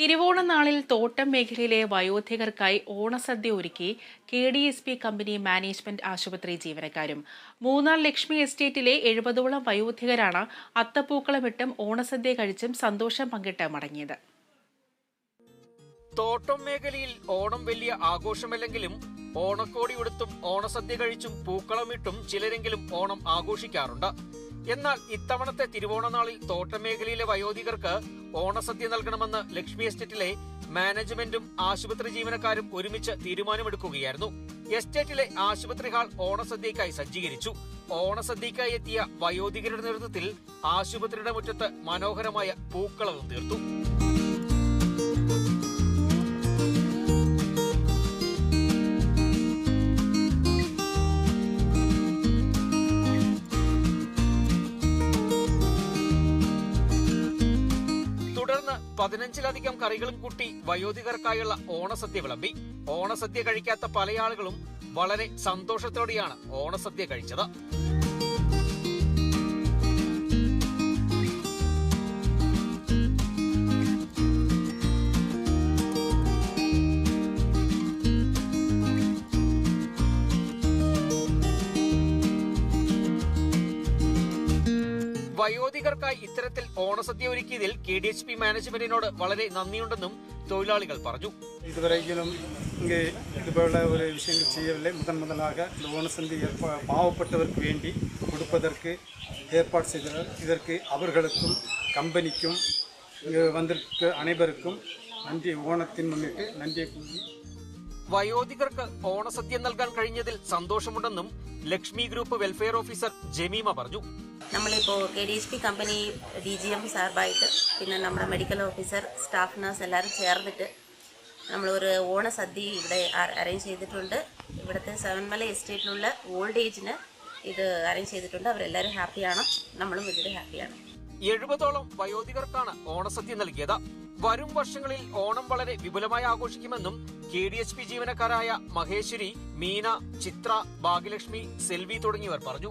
തിരുവോണനാളിൽ തോട്ടം മേഖലയിലെ വയോധികർക്കായി ഓണസദ്യ ഒരുക്കി K D S P company management ആശുപത്രി ജീവനക്കാരും. മൂന്നാർ ലക്ഷ്മി എസ്റ്റേറ്റിലെ എഴുപതോളം വയോധികരാണ് അത്തപ്പൂക്കളമിട്ടും ഓണസദ്യ കഴിച്ചും സന്തോഷം പങ്കിട്ട് മടങ്ങിയത്. തോട്ടം മേഖലയിൽ ഓണം വലിയ ആഘോഷമല്ലെങ്കിലും ഓണക്കോടി ഉടുത്തും ഓണസദ്യ കഴിച്ചും പൂക്കളമിട്ടും ചിലരെങ്കിലും ഓണം ആഘോഷിക്കാറുണ്ട്. എന്നാൽ ഇത്തവണത്തെ തിരുവോണനാളിൽ തോട്ടമേഖലയിലെ വയോധികർക്ക് ഓണസദ്യ നൽകണമെന്ന് ലക്ഷ്മി എസ്റ്റേറ്റിലെ മാനേജ്മെന്റും ആശുപത്രി ജീവനക്കാരും ഒരുമിച്ച് തീരുമാനമെടുക്കുകയായിരുന്നു. എസ്റ്റേറ്റിലെ ആശുപത്രി ഹാൾ ഓണസദ്യക്കായി സജ്ജീകരിച്ചു. ഓണസദ്യക്കായി എത്തിയ വയോധികരുടെ നേതൃത്വത്തിൽ ആശുപത്രിയുടെ മുറ്റത്ത് മനോഹരമായ പൂക്കളവും തീർത്തു. പതിനഞ്ചിലധികം കറികളും കൂട്ടി വയോധികർക്കായുള്ള ഓണസദ്യ വിളമ്പി. ഓണസദ്യ കഴിക്കാത്ത പല ആളുകളും വളരെ സന്തോഷത്തോടെയാണ് ഓണസദ്യ കഴിച്ചത്. വയോധികർക്കായി ഇത്തരത്തിൽ ഓണസദ്യ ഒരുക്കിയതിൽ കെ ഡി എച്ച് പി മാനേജ്മെന്റിനോട് വളരെ നന്ദിയുണ്ടെന്നും തൊഴിലാളികൾ പറഞ്ഞു. ഇതുവരെയെങ്കിലും ഇതുപോലെ ഒരു വിഷയം ചെയ്യവില്ലേ? മുതൽ മുതലാക ഓണസന്ധി പാവപ്പെട്ടവർക്ക് വേണ്ടി കൊടുപ്പതർക്ക് ഏർപ്പാട് ചെയ്തത് ഇതർക്ക് അവർക്കും കമ്പനിക്കും വന്നിട്ട് അനേവർക്കും നന്ദി. ഓണത്തിന് മുന്നിട്ട് നന്ദിയെ കൂടി വയോധികർക്ക് ഓണസദ്യ നൽകാൻ കഴിഞ്ഞതിൽ സന്തോഷമുണ്ടെന്നും Lakshmi group welfare officer Jemima പറഞ്ഞു. നമ്മളിപ്പോൾ K D H P company D G M സാർബായിട്ട് പിന്നെ നമ്മുടെ മെഡിക്കൽ ഓഫീസർ സ്റ്റാഫ് നഴ്സ് എല്ലാവരും ചേർന്നിട്ട് നമ്മളൊരു ഓണസദ്യ ഇവിടെ അറേഞ്ച് ചെയ്തിട്ടുണ്ട്. ഇവിടുത്തെ സെവൻമല എസ്റ്റേറ്റിലുള്ള ഓൾഡ് ഏജിന് ഇത് അറേഞ്ച് ചെയ്തിട്ടുണ്ട്. അവരെല്ലാവരും ഹാപ്പിയാണ് നമ്മളും ഇതിൽ ഹാപ്പിയാണ് എഴുപതോളം വയോധികർക്കാണ് ഓണസദ്യ നൽകിയത്. വരും വർഷങ്ങളിൽ ഓണം വളരെ വിപുലമായി ആഘോഷിക്കുമെന്നും കെ ഡി എച്ച് പി ജീവനക്കാരായ മഹേശ്വരി മീന ചിത്ര ഭാഗ്യലക്ഷ്മി സെൽവി തുടങ്ങിയവർ പറഞ്ഞു.